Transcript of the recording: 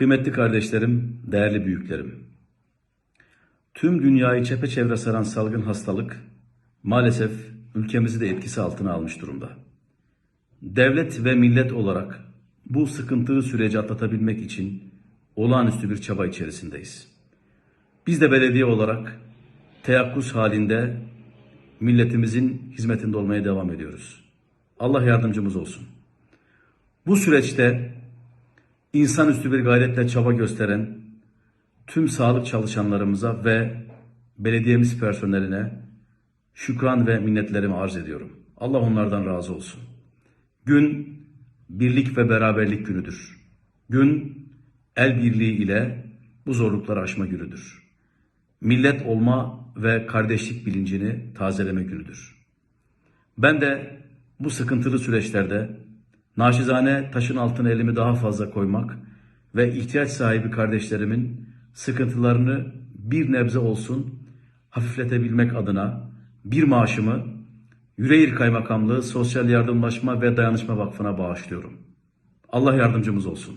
Kıymetli kardeşlerim, değerli büyüklerim. Tüm dünyayı çepeçevre saran salgın hastalık maalesef ülkemizi de etkisi altına almış durumda. Devlet ve millet olarak bu sıkıntılı süreci atlatabilmek için olağanüstü bir çaba içerisindeyiz. Biz de belediye olarak teyakkuz halinde milletimizin hizmetinde olmaya devam ediyoruz. Allah yardımcımız olsun. Bu süreçte insanüstü bir gayretle çaba gösteren tüm sağlık çalışanlarımıza ve belediyemiz personeline şükran ve minnetlerimi arz ediyorum. Allah onlardan razı olsun. Gün birlik ve beraberlik günüdür. Gün el birliği ile bu zorlukları aşma günüdür. Millet olma ve kardeşlik bilincini tazeleme günüdür. Ben de bu sıkıntılı süreçlerde naçizane taşın altına elimi daha fazla koymak ve ihtiyaç sahibi kardeşlerimin sıkıntılarını bir nebze olsun hafifletebilmek adına bir maaşımı Yüreğir Kaymakamlığı Sosyal Yardımlaşma ve Dayanışma Vakfı'na bağışlıyorum. Allah yardımcımız olsun.